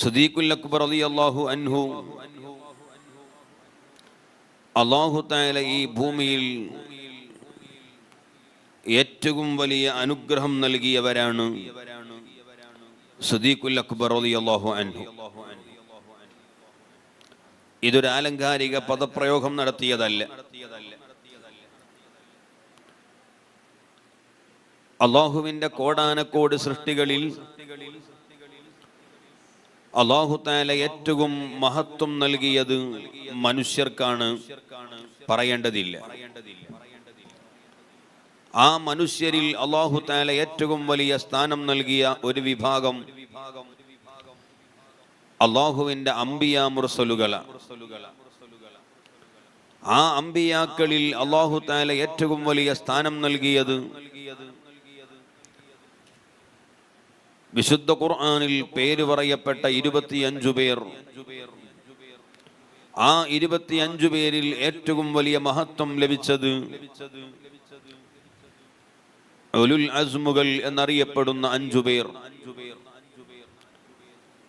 സദീഖുൽ അക്ബർ അലി അള്ളാഹു അൻഹു അള്ളാഹു താല ഈ ഭൂമിയിൽ ഏറ്റവും വലിയ അനുഗ്രഹം നൽകിയവരാണ് സുദീഖുൽ അക്ബർ അലി അള്ളാഹു അൻഹു. ഇതൊരു ആലങ്കാരിക പദപ്രയോഗം നടത്തിയതല്ല. അള്ളാഹുവിന്റെ കോടാനക്കോട് സൃഷ്ടികളിൽ അള്ളാഹു താല ഏറ്റവും മഹത്വം നൽകിയത് മനുഷ്യർക്കാണ് പറയേണ്ടതില്ല. ആ മനുഷ്യരിൽ അള്ളാഹു താല ഏറ്റവും വലിയ സ്ഥാനം നൽകിയ ഒരു വിഭാഗം അള്ളാഹുവിന്റെ അമ്പിയ മുർസലുകള. ആ അമ്പിയാക്കളിൽ അള്ളാഹു താല ഏറ്റവും വലിയ സ്ഥാനം നൽകിയത് വിശുദ്ധ ഖുർആാനിൽ പേര് പറയപ്പെട്ട ഇരുപത്തിയഞ്ചു പേർ. ആ ഇരുപത്തിയഞ്ചു പേരിൽ ഏറ്റവും വലിയ മഹത്വം ലഭിച്ചത് അസ്മുകൾ എന്നറിയപ്പെടുന്ന അഞ്ചു പേർ.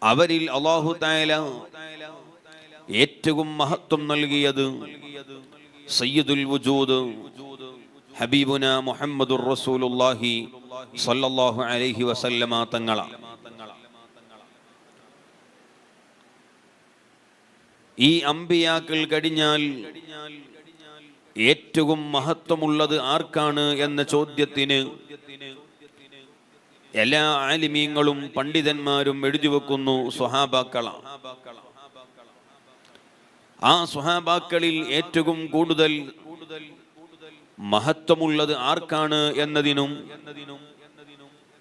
അവരിൽ അള്ളാഹു താല ഏറ്റവും മഹത്വം നൽകിയത് സയ്യിദുൽ വുജൂദ് ഹബീബുന മുഹമ്മദുർ റസൂലുള്ളാഹി സല്ലല്ലാഹു അലൈഹി വസല്ലമ തങ്ങളാണ് ഈ അമ്പിയാക്കൾ കഴിഞ്ഞാൽ ഏറ്റവും മഹത്വമുള്ളത് ആർക്കാണ് എന്ന ചോദ്യത്തിന് എല്ലാ ആലിമീങ്ങളും പണ്ഡിതന്മാരും എഴുതി വെക്കുന്നു സ്വഹാബാക്കളാണ് ആ സ്വഹാബാക്കളിൽ ഏറ്റവും കൂടുതൽ മഹത്വമുള്ളത് ആർക്കാണ് എന്നതിനും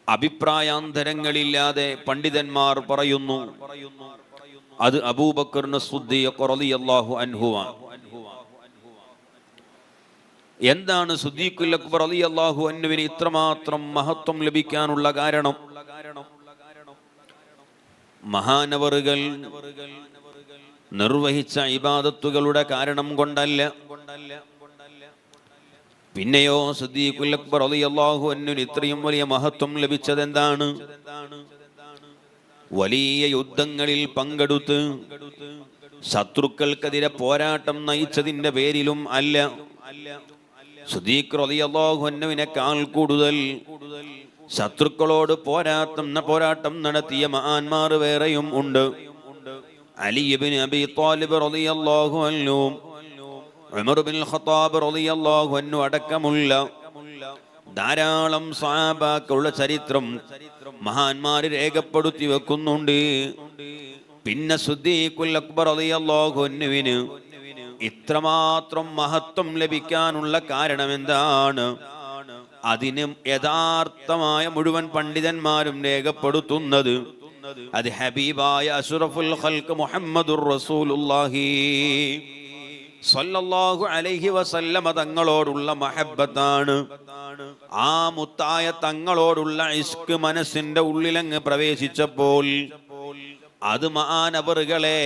അഭിപ്രായാന്തരങ്ങളില്ലാതെ പണ്ഡിതന്മാർ പറയുന്നു. അത് അബൂബക്കറിന് എന്താണ് അക്ബർ റളിയല്ലാഹു അൻഹുവിന് ഇത്രമാത്രം മഹത്വം ലഭിക്കാനുള്ള കാരണം? മഹാനവറുകൾ നിർവഹിച്ച ഇബാദത്തുകളുടെ കാരണം കൊണ്ടല്ല. പിന്നെയോ സദീഖുൽ അക്ബർ റളിയല്ലാഹു അന്നു ഇത്രയും വലിയ മഹത്വം ലഭിച്ചത് എന്താണ് വലിയ യുദ്ധങ്ങളിൽ പങ്കെടുത്ത് ശത്രുക്കൾക്കെതിരെ പോരാട്ടം നയിച്ചതിന്റെ പേരിലും അല്ല. സുദീഖ് റളിയല്ലാഹു അന്നുവിനേക്കാൾ കൂടുതൽ ശത്രുക്കളോട് പോരാട്ടം പോരാട്ടം നടത്തിയ മഹാന്മാർ വേറെയും ഉണ്ട്. അലി ഇബ്നു അബി ത്വാലിബ് റളിയല്ലാഹു അൻഹു അടക്കമുള്ള ധാരാളം സ്വഹാബാക്കളുടെ ചരിത്രം മഹാന്മാര് രേഖപ്പെടുത്തി വെക്കുന്നുണ്ട്. പിന്നെ സുദ്ദീഖുൽ അക്ബർ ഇത്രമാത്രം മഹത്വം ലഭിക്കാനുള്ള കാരണം എന്താണ് അതിന് യഥാർത്ഥമായ മുഴുവൻ പണ്ഡിതന്മാരും രേഖപ്പെടുത്തുന്നത് അത് ഹബീബായ അഷറഫുൽ ഖൽക്ക് മുഹമ്മദുർ റസൂലുള്ളാഹി. സല്ലല്ലാഹു അലൈഹി വസല്ലമ തങ്ങളോടുള്ള മഹബത്താണ് ആ മുത്തായ തങ്ങളോടുള്ള ഇഷ്ക് മനസ്സിന്റെ ഉള്ളിലങ്ങ് പ്രവേശിച്ചപ്പോൾ അത് മാനവറുകളെ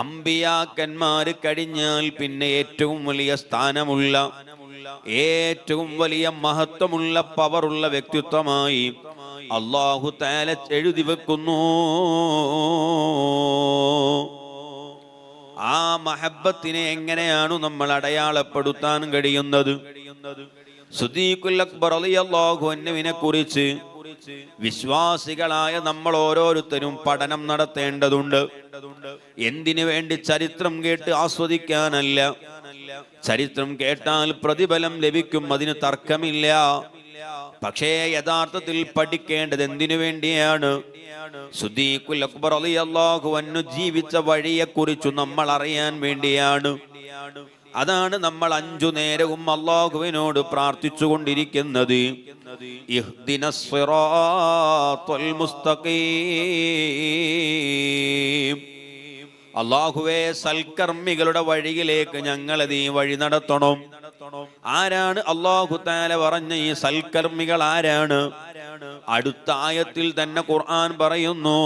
അമ്പിയാക്കന്മാര് കഴിഞ്ഞാൽ പിന്നെ ഏറ്റവും വലിയ സ്ഥാനമുള്ള ഏറ്റവും വലിയ മഹത്വമുള്ള പവറുള്ള വ്യക്തിത്വമായി അള്ളാഹു താല എഴുതി വെക്കുന്നു. ആ മഹബത്തിനെ എങ്ങനെയാണ് നമ്മൾ അടയാളപ്പെടുത്താൻ കഴിയുന്നത്? സുദീഖുൽ അക്ബർ കുറിച്ച് വിശ്വാസികളായ നമ്മൾ ഓരോരുത്തരും പഠനം നടത്തേണ്ടതുണ്ട്. എന്തിനു വേണ്ടി ചരിത്രം കേട്ട് ആസ്വദിക്കാനല്ല? ചരിത്രം കേട്ടാൽ പ്രതിഫലം ലഭിക്കും അതിന് തർക്കമില്ല. പക്ഷേ യഥാർത്ഥത്തിൽ പഠിക്കേണ്ടത് എന്തിനു വേണ്ടിയാണ്? സുദീഖുൽ അക്ബർ റളിയല്ലാഹു അൻഹു ജീവിച്ച വഴിയെ കുറിച്ചു നമ്മൾ അറിയാൻ വേണ്ടിയാണ്. അതാണ് നമ്മൾ അഞ്ചു നേരവും അള്ളാഹുവിനോട് പ്രാർത്ഥിച്ചു കൊണ്ടിരിക്കുന്നത് അള്ളാഹുവേ സൽക്കർമ്മികളുടെ വഴിയിലേക്ക് ഞങ്ങളത് ഈ വഴി നടത്തണം. ആരാണ് അള്ളാഹു താല പറഞ്ഞ ഈ സൽക്കർമ്മികൾ ആരാണ്? അടുത്ത ആയത്തിൽ തന്നെ ഖുർആൻ പറയുന്നു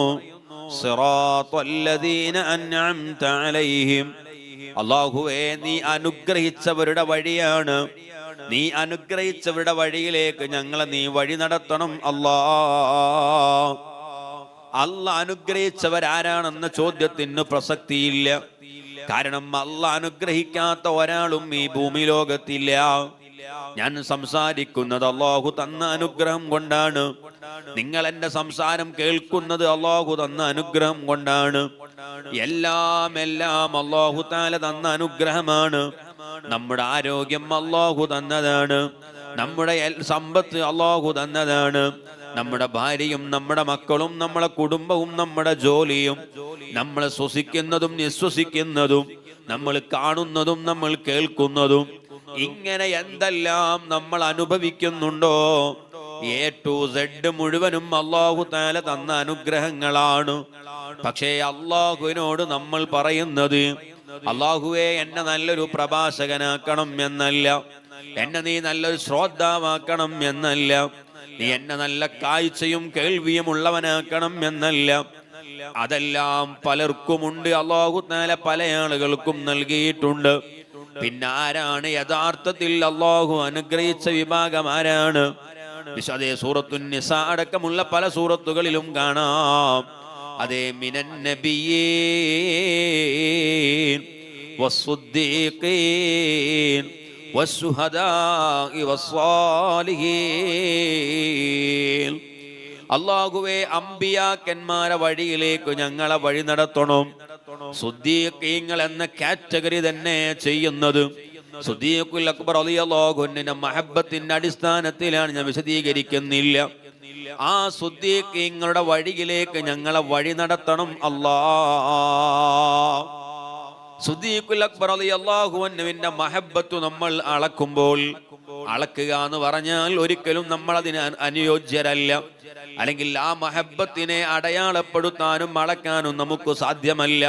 അള്ളാഹുവേ നീ അനുഗ്രഹിച്ചവരുടെ വഴിയാണ്. നീ അനുഗ്രഹിച്ചവരുടെ വഴിയിലേക്ക് ഞങ്ങളെ നീ വഴി നടത്തണം അല്ലാ. അല്ല അനുഗ്രഹിച്ചവരാരാണെന്ന ചോദ്യത്തിന് പ്രസക്തിയില്ല. കാരണം അല്ല അനുഗ്രഹിക്കാത്ത ഒരാളും ഈ ഭൂമി ലോകത്തില്ല. ഞാൻ സംസാരിക്കുന്നത് അള്ളാഹു തന്ന അനുഗ്രഹം കൊണ്ടാണ്. നിങ്ങൾ എന്റെ സംസാരം കേൾക്കുന്നത് അള്ളാഹു തന്ന അനുഗ്രഹം കൊണ്ടാണ്. എല്ലാം എല്ലാം അള്ളാഹു താല തന്ന അനുഗ്രഹമാണ്. നമ്മുടെ ആരോഗ്യം അള്ളാഹു തന്നതാണ്. നമ്മുടെ സമ്പത്ത് അള്ളാഹു തന്നതാണ്. നമ്മുടെ ഭാര്യയും നമ്മുടെ മക്കളും നമ്മുടെ കുടുംബവും നമ്മുടെ ജോലിയും നമ്മൾ ശ്വസിക്കുന്നതും നിശ്വസിക്കുന്നതും നമ്മൾ കാണുന്നതും നമ്മൾ കേൾക്കുന്നതും ഇങ്ങനെ എന്തെല്ലാം നമ്മൾ അനുഭവിക്കുന്നുണ്ടോ? എ ടു സെഡ് മുഴുവനും അള്ളാഹു താല തന്ന അനുഗ്രഹങ്ങളാണ്. പക്ഷേ അള്ളാഹുവിനോട് നമ്മൾ പറയുന്നത് അള്ളാഹുവെ എന്നെ നല്ലൊരു പ്രഭാഷകനാക്കണം എന്നല്ല. എന്നെ നീ നല്ലൊരു ശ്രോതാവാക്കണം എന്നല്ല. നീ എന്നെ നല്ല കാഴ്ചയും കേൾവിയുമുള്ളവനാക്കണം എന്നല്ല. അതെല്ലാം പലർക്കുമുണ്ട്. അള്ളാഹുനാല പല ആളുകൾക്കും നൽകിയിട്ടുണ്ട്. പിന്നെ ആരാണ്? യഥാർത്ഥത്തിൽ അള്ളാഹു അനുഗ്രഹിച്ച വിഭാഗം ആരാണ്? വിശദേ സൂറത്തു നിസ അടക്കമുള്ള പല സൂറത്തുകളിലും കാണാം. അതേ മിനൻ നബിയേ വസുദ്ദീഖീൻ അള്ളാഹുവെ അമ്പിയാക്കന്മാരെ വഴിയിലേക്ക് ഞങ്ങളെ വഴി നടത്തണം. സുദ്ദീഖീങ്ങൾ എന്ന കാറ്റഗറി തന്നെ ചെയ്യുന്നത്. സുദ്ദീഖുൽ അക്ബർ അലിയല്ലാഹുവിന്റെ മഹബത്തിന്റെ അടിസ്ഥാനത്തിലാണ് ഞാൻ വിശദീകരിക്കുന്നില്ല. ആ സുദ്ദീഖീങ്ങളുടെ വഴിയിലേക്ക് ഞങ്ങളെ വഴി നടത്തണം. അല്ലാ അക്ബർ അലിയല്ലാഹുവിന്റെ മഹബത്ത് നമ്മൾ അളക്കുമ്പോൾ അളക്കുക എന്ന് പറഞ്ഞാൽ ഒരിക്കലും നമ്മൾ അതിന് അന- അനുയോജ്യരല്ല. അല്ലെങ്കിൽ ആ മഹബത്തിനെ അടയാളപ്പെടുത്താനും അളക്കാനും നമുക്ക് സാധ്യമല്ല.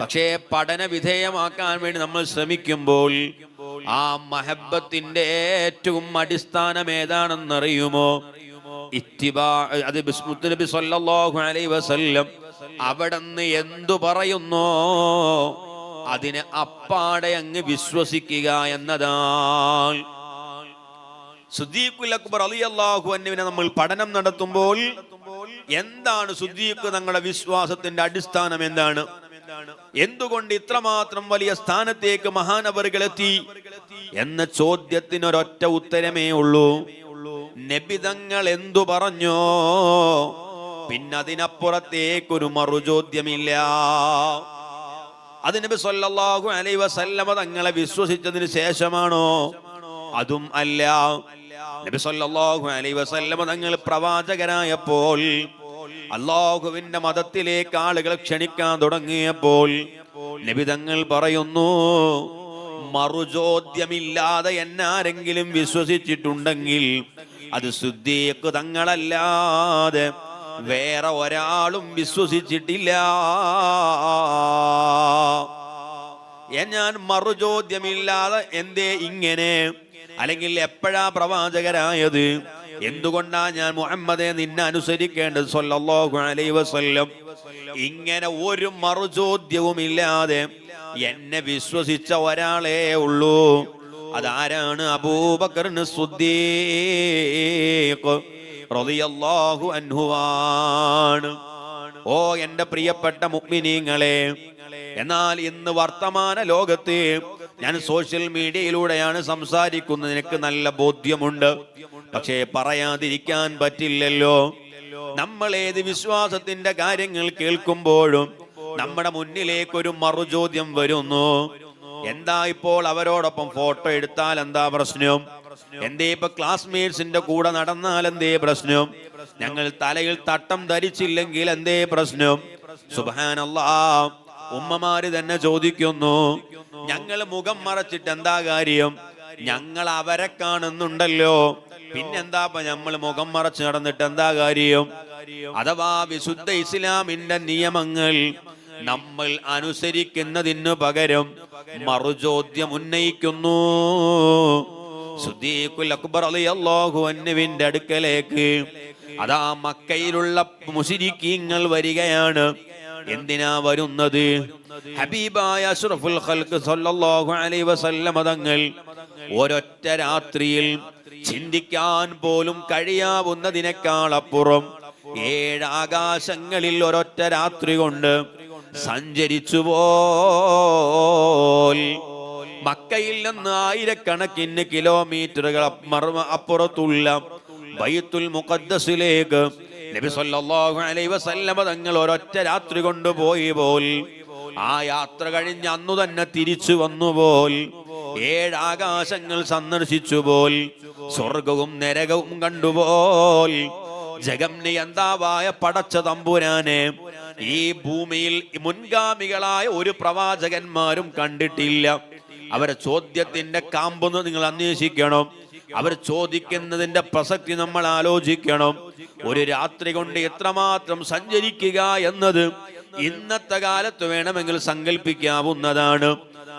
പക്ഷേ പഠന വിധേയമാക്കാൻ വേണ്ടി നമ്മൾ ശ്രമിക്കുമ്പോൾ ആ മഹബത്തിന്റെ ഏറ്റവും അടിസ്ഥാനം ഏതാണെന്നറിയുമോ? ഇത്തിബാ അത് ബിസ്മുത്ത് നബി സല്ലല്ലാഹു അലൈഹി വസല്ലം എന്തു പറയുന്നോ അതിനെ അപ്പാടെ അങ്ങ് വിശ്വസിക്കുക എന്നതാണ് സുദ്ദീഖുൽ അക്ബർ അലി അള്ളാഹു അന്നുവിനെ നമ്മൾ പഠനം നടത്തുമ്പോൾ എന്താണ് സുദ്ദീഖ് തങ്ങളുടെ വിശ്വാസത്തിന്റെ അടിസ്ഥാനം എന്താണ്? എന്തുകൊണ്ട് ഇത്രമാത്രം വലിയ സ്ഥാനത്തേക്ക് മഹാനവറുകൾ എത്തി എന്ന ചോദ്യത്തിന് ഒരൊറ്റ ഉത്തരമേ ഉള്ളൂ. നബിതങ്ങൾ എന്തു പറഞ്ഞോ? പിന്നതിനപ്പുറത്തേക്കൊരു മറുചോദ്യമില്ല. അത് നബി സല്ലല്ലാഹു അലൈഹി വസല്ലമ തങ്ങളെ വിശ്വസിച്ചതിന് ശേഷമാണോ? അതും അല്ല. നബി സല്ലല്ലാഹു അലൈഹി വസല്ലമ തങ്ങൾ പ്രവാചകരായപ്പോൾ അള്ളാഹുവിന്റെ മതത്തിലേക്ക് ആളുകൾ ക്ഷണിക്കാൻ തുടങ്ങിയപ്പോൾ നബി തങ്ങൾ പറയുന്നു മറുചോദ്യമില്ലാതെ എന്നാരെങ്കിലും വിശ്വസിച്ചിട്ടുണ്ടെങ്കിൽ അത് ശുദ്ധിയേക്ക് തങ്ങളല്ലാതെ വേറെ ഒരാളും വിശ്വസിച്ചിട്ടില്ല. ഞാൻ മറുചോദ്യമില്ലാതെ എന്തേ ഇങ്ങനെ? അല്ലെങ്കിൽ എപ്പോഴാ പ്രവാചകരായത്? എന്തുകൊണ്ടാ ഞാൻ മുഹമ്മദെ നിന്നെ അനുസരിക്കേണ്ടത്? സല്ലല്ലാഹു അലൈഹി വസല്ലം. ഇങ്ങനെ ഒരു മറുചോദ്യവും ഇല്ലാതെ എന്നെ വിശ്വസിച്ച ഒരാളേ ഉള്ളൂ. അതാരാണ്? അബൂബക്കറിന് സുദ്ദീഖ്. അൻഹുവാണ്. ഓ എന്റെ പ്രിയപ്പെട്ട മുക്മിനീങ്ങളെ എന്നാൽ ഇന്ന് വർത്തമാന ലോകത്ത് ഞാൻ സോഷ്യൽ മീഡിയയിലൂടെയാണ് സംസാരിക്കുന്നത്. എനിക്ക് നല്ല ബോധ്യമുണ്ട്. പക്ഷേ പറയാതിരിക്കാൻ പറ്റില്ലല്ലോ. നമ്മൾ ഏത് വിശ്വാസത്തിന്റെ കാര്യങ്ങൾ കേൾക്കുമ്പോഴും നമ്മുടെ മുന്നിലേക്ക് ഒരു മറുചോദ്യം വരുന്നു. എന്താ ഇപ്പോൾ അവരോടൊപ്പം ഫോട്ടോ എടുത്താൽ എന്താ പ്രശ്നം? എന്തേ ഇപ്പൊ ക്ലാസ്മേറ്റ്സിന്റെ കൂടെ നടന്നാൽ എന്തേ പ്രശ്നം? ഞങ്ങൾ തലയിൽ തട്ടം ധരിച്ചില്ലെങ്കിൽ എന്തേ പ്രശ്നം? സുബാനല്ലാ ഉമ്മമാര് തന്നെ ചോദിക്കുന്നു. ഞങ്ങൾ മുഖം മറച്ചിട്ട് എന്താ കാര്യം? ഞങ്ങൾ അവരെ കാണുന്നുണ്ടല്ലോ. പിന്നെന്താ നമ്മൾ മുഖം മറച്ച് നടന്നിട്ട് എന്താ കാര്യം? അഥവാ വിശുദ്ധ ഇസ്ലാമിന്റെ നിയമങ്ങൾ നമ്മൾ അനുസരിക്കുന്നതിനു പകരം മറുചോദ്യം ഉന്നയിക്കുന്നു. അക്ബർ അടുക്കലേക്ക്. അതാ മക്കയിലുള്ള മുസിരിക്കീങ്ങൾ വരികയാണ്. എന്തിനാ വരുന്നത്? ഹബീബായ അഷ്റഫുൽ ഖൽക്ക് സല്ലല്ലാഹു അലൈഹി വസല്ലമ തങ്ങൾ ഒരൊറ്റ രാത്രിയിൽ ചിന്തിക്കാൻ പോലും കഴിയാവുന്നതിനേക്കാൾ അപ്പുറം ഏഴ് ആകാശങ്ങളിൽ ഒരൊറ്റ രാത്രി കൊണ്ട് സഞ്ചരിച്ചു പോൽ മക്കയിൽ നിന്ന് ആയിരക്കണക്കിന് കിലോമീറ്ററുകൾ അപ്പുറത്തുള്ള ബൈത്തുൽ മുഖദ്ദസിലേക്ക് നബി സല്ലല്ലാഹു അലൈഹി വസല്ലമ തങ്ങൾ ഒരൊറ്റ രാത്രി കൊണ്ടുപോയി പോൽ. ആ യാത്ര കഴിഞ്ഞ് അന്നു തന്നെ തിരിച്ചു വന്നു പോൽ. ഏഴാകാശങ്ങൾ സന്ദർശിച്ചു പോൽ. സ്വർഗവും നരകവും കണ്ടുപോൽ ജഗം നിയന്താവായ പടച്ച തമ്പുരാനെ ഈ ഭൂമിയിൽ മുൻഗാമികളായ ഒരു പ്രവാചകന്മാരും കണ്ടിട്ടില്ല. അവരെ ചോദ്യത്തിന്റെ കാമ്പൊന്ന് നിങ്ങൾ അന്വേഷിക്കണം. അവർ ചോദിക്കുന്നതിന്റെ പ്രസക്തി നമ്മൾ ആലോചിക്കണം. ഒരു രാത്രി കൊണ്ട് എത്രമാത്രം സഞ്ചരിക്കുക എന്നത് ഇന്നത്തെ കാലത്ത് വേണമെങ്കിൽ സങ്കല്പിക്കാവുന്നതാണ്.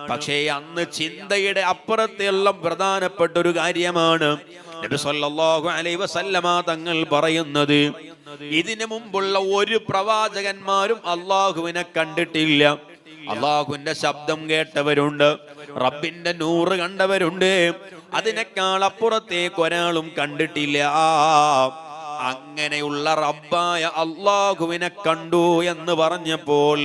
പക്ഷേ അന്ന് ചിന്തയുടെ അപ്പുറത്തെല്ലാം പ്രധാനപ്പെട്ട ഒരു കാര്യമാണ്. നബി സല്ലല്ലാഹു അലൈഹി വസല്ലമ തങ്ങൾ പറയുന്നത് ഇതിനു മുമ്പുള്ള ഒരു പ്രവാചകന്മാരും അള്ളാഹുവിനെ കണ്ടിട്ടില്ല. അള്ളാഹുവിന്റെ ശബ്ദം കേട്ടവരുണ്ട്. റബ്ബിന്റെ നൂറ് കണ്ടവരുണ്ട്. അതിനേക്കാൾ അപ്പുറത്തേക്ക് ഒരാളും കണ്ടിട്ടില്ല. അങ്ങനെയുള്ള റബ്ബായ അള്ളാഹുവിനെ കണ്ടു എന്ന് പറഞ്ഞപ്പോൾ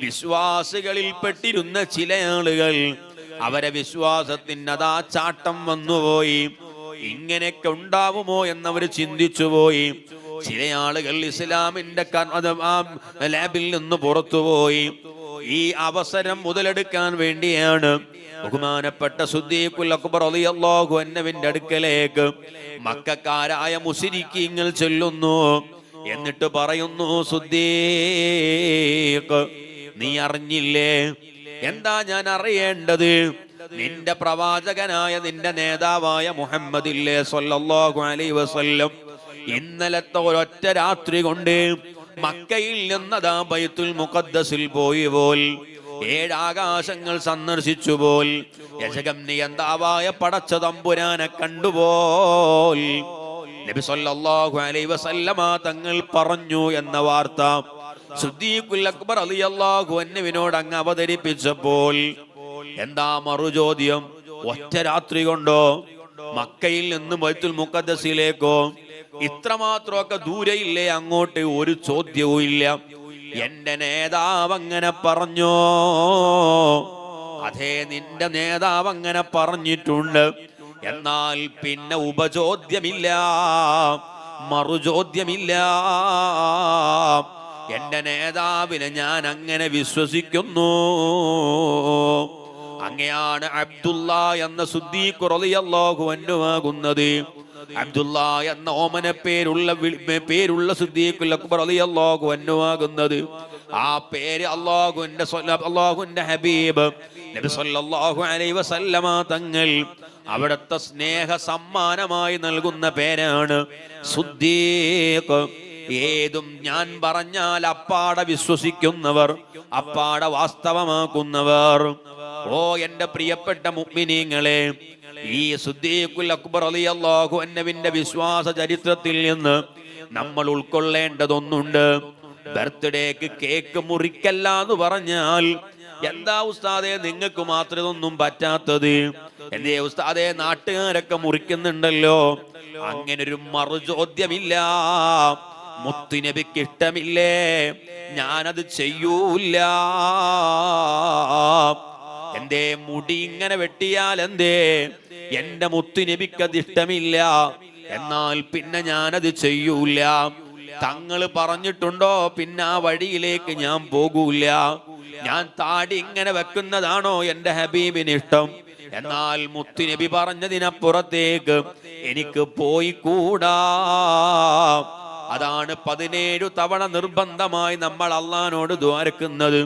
വിശ്വാസികളിൽ പെട്ടിരുന്ന ചില ആളുകൾ അവരെ വിശ്വാസത്തിന് അതാ ചാട്ടം വന്നുപോയി. ഇങ്ങനെയൊക്കെ ഉണ്ടാവുമോ എന്നവർ ചിന്തിച്ചു പോയി ചില ആളുകൾ ഇസ്ലാമിന്റെ ലാബിൽ നിന്ന് പുറത്തുപോയി. ഈ അവസരം മുതലെടുക്കാൻ വേണ്ടിയാണ് ബഹുമാനപ്പെട്ട സുദ്ദീഖുൽ അക്ബർ റളിയല്ലാഹു അൻഹുവിന്റെ അടുക്കലേക്ക് മക്കാരായ മുസിരിക്കിങ്ങൾ ചൊല്ലുന്നു. എന്നിട്ട് പറയുന്നു സുദ്ദീഖ് നീ അറിഞ്ഞില്ലേ? എന്താ ഞാൻ അറിയേണ്ടത്? നിന്റെ പ്രവാചകനായ നിന്റെ നേതാവായ മുഹമ്മദില്ലേ സൊല്ലാഹു അലൈ വസല്ലം? ഇന്നലത്തെ ഒരൊറ്റ രാത്രി കൊണ്ട് മക്കയിൽ നിന്നതാ ബൈത്തുൽ മുഖദ്ദസിൽ പോയി പോൽ. ഏഴാകാശങ്ങൾ സന്ദർശിച്ചു പോൽ. യശകം നിയന്താവായ പടച്ച തമ്പുരാനെ കണ്ടുപോൽ നബി സല്ലല്ലാഹു അലൈഹി വസല്ലമ തങ്ങൾ പറഞ്ഞു എന്ന വാർത്ത സുദ്ദീഖുൽ അക്ബർ റളിയല്ലാഹു അൻഹുവിനോട് അങ്ങ് അവതരിപ്പിച്ചപ്പോൾ എന്താ മറുചോദ്യം? ഒറ്റ രാത്രി കൊണ്ടോ? മക്കയിൽ നിന്ന് ബൈത്തുൽ മുഖദ്ദസിലേക്കോ? ഇത്രമാത്രമൊക്കെ ദൂരെയില്ലേ അങ്ങോട്ട് ഒരു ചോദ്യവും ഇല്ല. എന്റെ നേതാവ് അങ്ങനെ പറഞ്ഞോ? അതേ നിന്റെ നേതാവ് അങ്ങനെ പറഞ്ഞിട്ടുണ്ട്. എന്നാൽ പിന്നെ ഉപചോദ്യമില്ല മറുചോദ്യമില്ല. എന്റെ നേതാവിനെ ഞാൻ അങ്ങനെ വിശ്വസിക്കുന്നു. അങ്ങയാണ് അബ്ദുള്ള എന്ന സുദ്ദീഖ് റളിയല്ലാഹു അൻഹുവാകുന്നത് അബ്ദുള്ള എന്ന ഓമന പേരുള്ള പേരുള്ള സുദ്ദീഖുൽ അക്ബർ റളിയല്ലാഹു അൻഹുവാകുന്നത് ആ പേര് അള്ളാഹുന്റെ അള്ളാഹുന്റെ ഹബീബ്. നബി സല്ലല്ലാഹു അലൈഹി വസല്ലമ തങ്ങൾ അവിടുത്തെ സ്നേഹ സമ്മാനമായി നൽകുന്ന പേരാണ് സുദ്ദീഖ്. ഏതും ഞാൻ പറഞ്ഞാൽ അപ്പാടെ വിശ്വസിക്കുന്നവർ അപ്പാടെ വാസ്തവമാക്കുന്നവർ. ഓ എന്റെ പ്രിയപ്പെട്ട മുഅ്മിനീങ്ങളെ ഈ സുദ്ദീഖുൽ അക്ബർ അലി റളിയല്ലാഹു അൻഹുവിന്റെ വിശ്വാസ ചരിത്രത്തിൽ നിന്ന് നമ്മൾ ഉൾക്കൊള്ളേണ്ടതൊന്നുണ്ട്. ബർത്ത്ഡേക്ക് കേക്ക് മുറിക്കല്ല എന്ന് പറഞ്ഞാൽ എന്താ ഉസ്താദേ നിങ്ങൾക്ക് മാത്രം ഇതൊന്നും പറ്റാത്തത്? എന്തേ ഉസ്താദെ നാട്ടുകാരൊക്കെ മുറിക്കുന്നുണ്ടല്ലോ. അങ്ങനെ ഒരു മറുചോദ്യമില്ല. മുത്തുനബിക്ക് ഇഷ്ടമില്ലേ? ഞാനത് ചെയ്യൂല എന്തേ മുടി ഇങ്ങനെ വെട്ടിയാൽ എന്തേ? എന്റെ മുത്തുനബിക്ക് അത് ഇഷ്ടമില്ല. എന്നാൽ പിന്നെ ഞാനത് ചെയ്യൂല. തങ്ങൾ പറഞ്ഞിട്ടുണ്ടോ? പിന്നെ ആ വഴിയിലേക്ക് ഞാൻ പോകൂല. ഞാൻ താടി ഇങ്ങനെ വെക്കുന്നതാണോ എന്റെ ഹബീബിന് ഇഷ്ടം? എന്നാൽ മുത്തുനബി പറഞ്ഞതിനപ്പുറത്തേക്ക് എനിക്ക് പോയി കൂടാ അതാണ് പതിനേഴു തവണ നിർബന്ധമായി നമ്മൾ അള്ളഹാനോട് ദ്വാരക്കുന്നത്.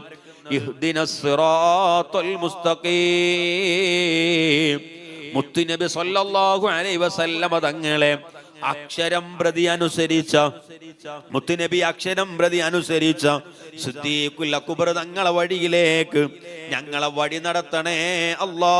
മുത്തുനബി സല്ലല്ലാഹു അലൈഹി വസല്ലമ തങ്ങളെ അക്ഷരം പ്രതി അനുസരിച്ച മുത്തുനബി അക്ഷരം പ്രതി അനുസരിച്ച സിദ്ദീഖുൽ അക്ബർ തങ്ങളെ വഴിയിലേക്ക് ഞങ്ങളെ വഴി നടത്തണേ അല്ലാ